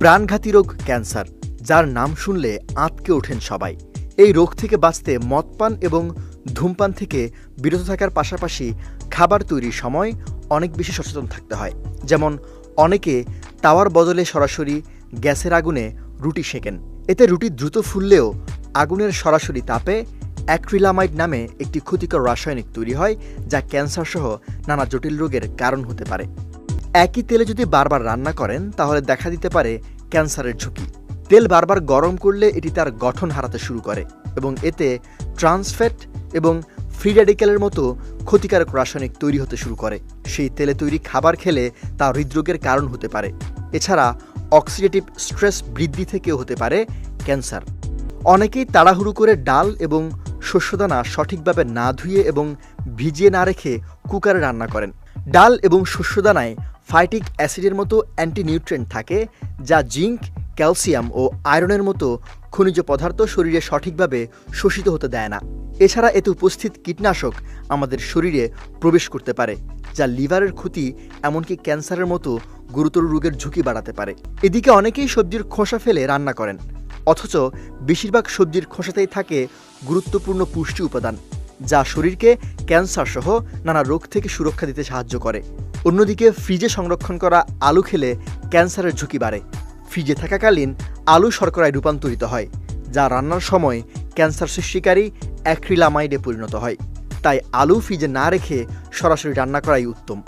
প্রাণঘাতী রোগ ক্যান্সার, যার নাম শুনলে আঁতকে ওঠেন সবাই। এই রোগ থেকে বাঁচতে মদপান এবং ধূমপান থেকে বিরত থাকার পাশাপাশি খাবার তৈরির সময় অনেক বেশি সচেতন থাকতে হয়। যেমন, অনেকে তাওয়ার বদলে সরাসরি গ্যাসের আগুনে রুটি সেঁকেন। এতে রুটি দ্রুত ফুললেও আগুনের সরাসরি তাপে অ্যাক্রিলামাইড নামে একটি ক্ষতিকর রাসায়নিক তৈরি হয়, যা ক্যান্সার সহ নানা জটিল রোগের কারণ হতে পারে। একই তেলে যদি বারবার রান্না করেন, তাহলে দেখা দিতে পারে ক্যান্সারের ঝুঁকি। তেল বারবার গরম করলে এটি তার গঠন হারাতে শুরু করে এবং এতে ট্রান্সফ্যাট এবং ফ্রি র্যাডিক্যালের মতো ক্ষতিকারক রাসায়নিক তৈরি হতে শুরু করে। সেই তেলে তৈরি খাবার খেলে তা হৃদরোগের কারণ হতে পারে। এছাড়া অক্সিডেটিভ স্ট্রেস বৃদ্ধি থেকেও হতে পারে ক্যান্সার। অনেকেই তাড়াহুড়ো করে ডাল এবং শস্যদানা সঠিকভাবে না ধুয়ে এবং ভিজিয়ে না রেখে কুকারে রান্না করেন। ডাল এবং শস্যদানায় ফাইটিক অ্যাসিডের মতো অ্যান্টিনিউট্রেন্ট থাকে, যা জিঙ্ক, ক্যালসিয়াম ও আয়রনের মতো খনিজ পদার্থ শরীরে সঠিকভাবে শোষিত হতে দেয় না। এছাড়া এতে উপস্থিত কীটনাশক আমাদের শরীরে প্রবেশ করতে পারে, যা লিভারের ক্ষতি এমনকি ক্যান্সারের মতো গুরুতর রোগের ঝুঁকি বাড়াতে পারে। এদিকে অনেকেই সবজির খোসা ফেলে রান্না করেন, অথচ বেশিরভাগ সবজির খোসাতেই থাকে গুরুত্বপূর্ণ পুষ্টি উপাদান। যা শরীরকে ক্যান্সার সহ নানা রোগ থেকে সুরক্ষা দিতে সাহায্য করে। অন্যদিকে ফ্রিজে সংরক্ষণ করা আলু খেলে ক্যান্সারের ঝুঁকি বাড়ে। ফ্রিজে থাকাকালীন আলু শর্করায় রূপান্তরিত হয়, যা রান্নার সময় ক্যান্সার সৃষ্টিকারী অ্যাক্রিলামাইডে পরিণত হয়। তাই আলু ফ্রিজে না রেখে সরাসরি রান্না করাই উত্তম।